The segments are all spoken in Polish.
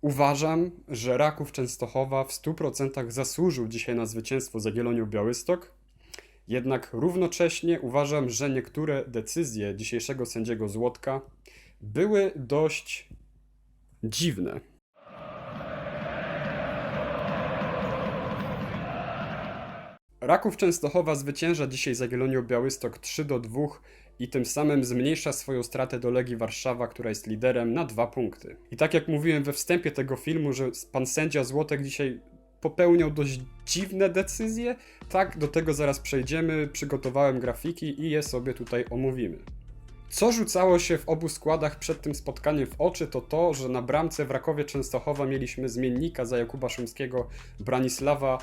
Uważam, że Raków Częstochowa w 100% zasłużył dzisiaj na zwycięstwo z Jagiellonią Białystok. Jednak równocześnie uważam, że niektóre decyzje dzisiejszego sędziego Złotka były dość dziwne. Raków Częstochowa zwycięża dzisiaj z Jagiellonią Białystok 3 do 2 i tym samym zmniejsza swoją stratę do Legii Warszawa, która jest liderem, na dwa punkty. I tak jak mówiłem we wstępie tego filmu, że pan sędzia Złotek dzisiaj popełniał dość dziwne decyzje, tak do tego zaraz przejdziemy. Przygotowałem grafiki i je sobie tutaj omówimy. Co rzucało się w obu składach przed tym spotkaniem w oczy, to to, że na bramce w Rakowie Częstochowa mieliśmy zmiennika za Jakuba Szumskiego Branisława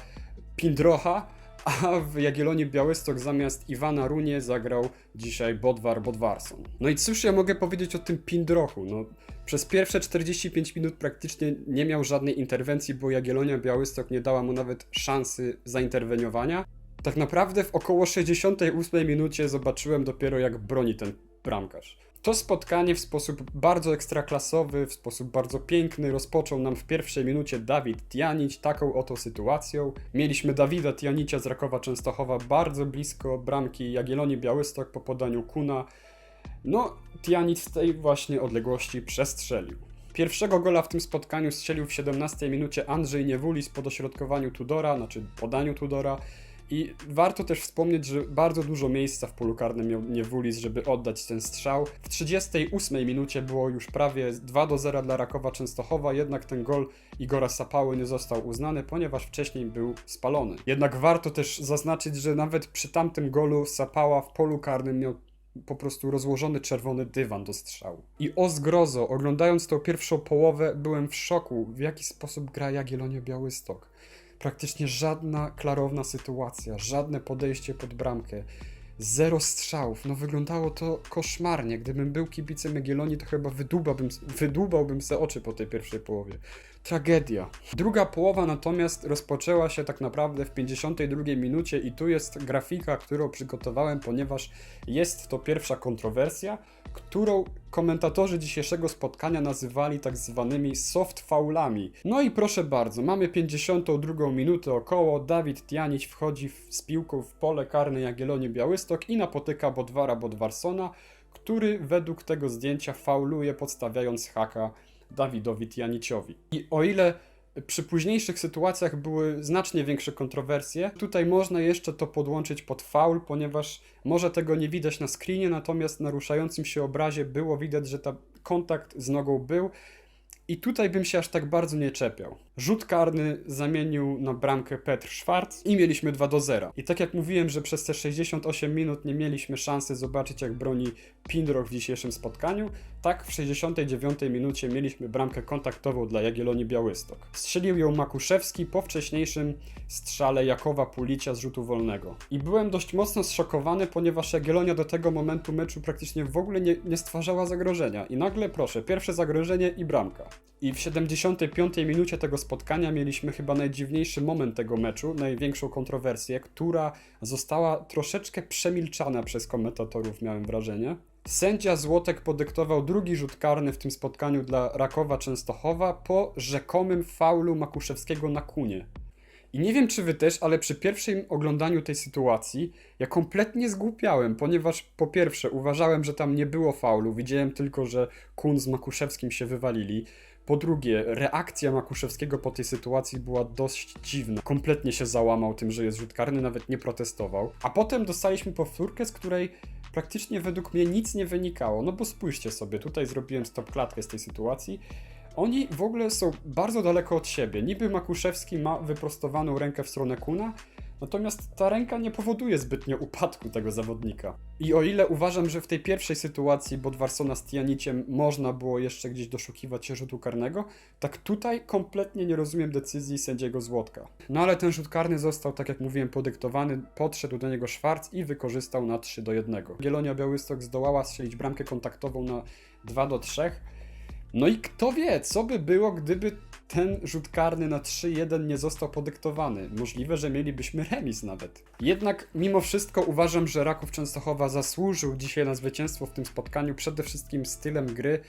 Pindrocha, a w Jagiellonie Białystok zamiast Iwana Runie zagrał dzisiaj Bodwar Bodwarson. No i cóż ja mogę powiedzieć o tym Pindrochu? No, przez pierwsze 45 minut praktycznie nie miał żadnej interwencji, bo Jagiellonia Białystok nie dała mu nawet szansy zainterweniowania. Tak naprawdę w około 68 minucie zobaczyłem dopiero jak broni ten bramkarz. To spotkanie w sposób bardzo ekstraklasowy, w sposób bardzo piękny rozpoczął nam w pierwszej minucie Dawid Tianić taką oto sytuacją. Mieliśmy Dawida Tianicia z Rakowa Częstochowa bardzo blisko bramki Jagiellonii Białystok po podaniu Kuna. No, Tianic z tej właśnie odległości przestrzelił. Pierwszego gola w tym spotkaniu strzelił w 17 minucie Andrzej Niewulis po dośrodkowaniu Tudora, znaczy podaniu Tudora. I warto też wspomnieć, że bardzo dużo miejsca w polu karnym miał Niewulis, żeby oddać ten strzał. W 38 minucie było już prawie 2 do 0 dla Rakowa Częstochowa, jednak ten gol Igora Sapały nie został uznany, ponieważ wcześniej był spalony. Jednak warto też zaznaczyć, że nawet przy tamtym golu Sapała w polu karnym miał po prostu rozłożony czerwony dywan do strzału. I o zgrozo, oglądając tą pierwszą połowę, byłem w szoku, w jaki sposób gra Jagiellonia Białystok. Praktycznie żadna klarowna sytuacja, żadne podejście pod bramkę, zero strzałów. No wyglądało to koszmarnie. Gdybym był kibicem Jagiellonii, to chyba wydłubałbym, wydłubałbym oczy po tej pierwszej połowie. Tragedia. Druga połowa natomiast rozpoczęła się tak naprawdę w 52 minucie i tu jest grafika, którą przygotowałem, ponieważ jest to pierwsza kontrowersja, którą komentatorzy dzisiejszego spotkania nazywali tak zwanymi soft faulami. No i proszę bardzo, mamy 52 minutę około, Dawid Tianić wchodzi w, z piłką w pole karne Jagiellonii Białystok i napotyka Bodwara Bodwarsona, który według tego zdjęcia fauluje podstawiając haka Dawidowi Tianiciowi. I o ile przy późniejszych sytuacjach były znacznie większe kontrowersje. Tutaj można jeszcze to podłączyć pod faul, ponieważ może tego nie widać na screenie, natomiast na ruszającym się obrazie było widać, że ta kontakt z nogą był. I tutaj bym się aż tak bardzo nie czepiał. Rzut karny zamienił na bramkę Petr Schwarz i mieliśmy 2 do 0. I tak jak mówiłem, że przez te 68 minut nie mieliśmy szansy zobaczyć jak broni Pindroch w dzisiejszym spotkaniu, tak w 69 minucie mieliśmy bramkę kontaktową dla Jagiellonii Białystok. Strzelił ją Makuszewski po wcześniejszym strzale Jakowa Pulicia z rzutu wolnego. I byłem dość mocno zszokowany, ponieważ Jagiellonia do tego momentu meczu praktycznie w ogóle nie, nie stwarzała zagrożenia. I nagle, proszę, pierwsze zagrożenie i bramka. I w 75 minucie tego spotkania mieliśmy chyba najdziwniejszy moment tego meczu, największą kontrowersję, która została troszeczkę przemilczana przez komentatorów, miałem wrażenie. Sędzia Złotek podyktował drugi rzut karny w tym spotkaniu dla Rakowa Częstochowa po rzekomym faulu Makuszewskiego na Kunie. I nie wiem, czy wy też, ale przy pierwszym oglądaniu tej sytuacji ja kompletnie zgłupiałem, ponieważ po pierwsze uważałem, że tam nie było faulu, widziałem tylko, że Kun z Makuszewskim się wywalili. Po drugie, reakcja Makuszewskiego po tej sytuacji była dość dziwna. Kompletnie się załamał tym, że jest rzut karny, nawet nie protestował. A potem dostaliśmy powtórkę, z której praktycznie według mnie nic nie wynikało. No bo spójrzcie sobie, tutaj zrobiłem stop klatkę z tej sytuacji. Oni w ogóle są bardzo daleko od siebie. Niby Makuszewski ma wyprostowaną rękę w stronę Kuna, Natomiast ta ręka nie powoduje zbytnio upadku tego zawodnika. I o ile uważam, że w tej pierwszej sytuacji Bodwarsona z Tianiciem można było jeszcze gdzieś doszukiwać się rzutu karnego, tak tutaj kompletnie nie rozumiem decyzji sędziego Złotka. No ale ten rzut karny został, tak jak mówiłem, podyktowany, podszedł do niego Szwarc i wykorzystał na 3 do 1. Gielonia Białystok zdołała strzelić bramkę kontaktową na 2 do 3. No i kto wie, co by było, gdyby ten rzut karny na 3-1 nie został podyktowany. Możliwe, że mielibyśmy remis nawet. Jednak mimo wszystko uważam, że Raków Częstochowa zasłużył dzisiaj na zwycięstwo w tym spotkaniu przede wszystkim stylem gry.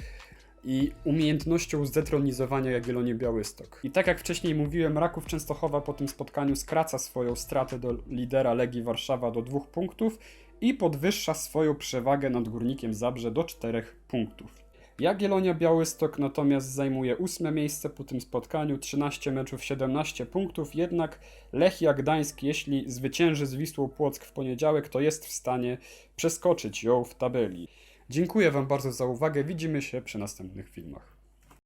i umiejętnością zdetronizowania Jagiellonii Białystok. I tak jak wcześniej mówiłem, Raków Częstochowa po tym spotkaniu skraca swoją stratę do lidera Legii Warszawa do dwóch punktów i podwyższa swoją przewagę nad Górnikiem Zabrze do czterech punktów. Jagiellonia Białystok natomiast zajmuje ósme miejsce po tym spotkaniu, 13 meczów, 17 punktów, jednak Lechia Gdańsk, jeśli zwycięży z Wisłą Płock w poniedziałek, to jest w stanie przeskoczyć ją w tabeli. Dziękuję Wam bardzo za uwagę, widzimy się przy następnych filmach.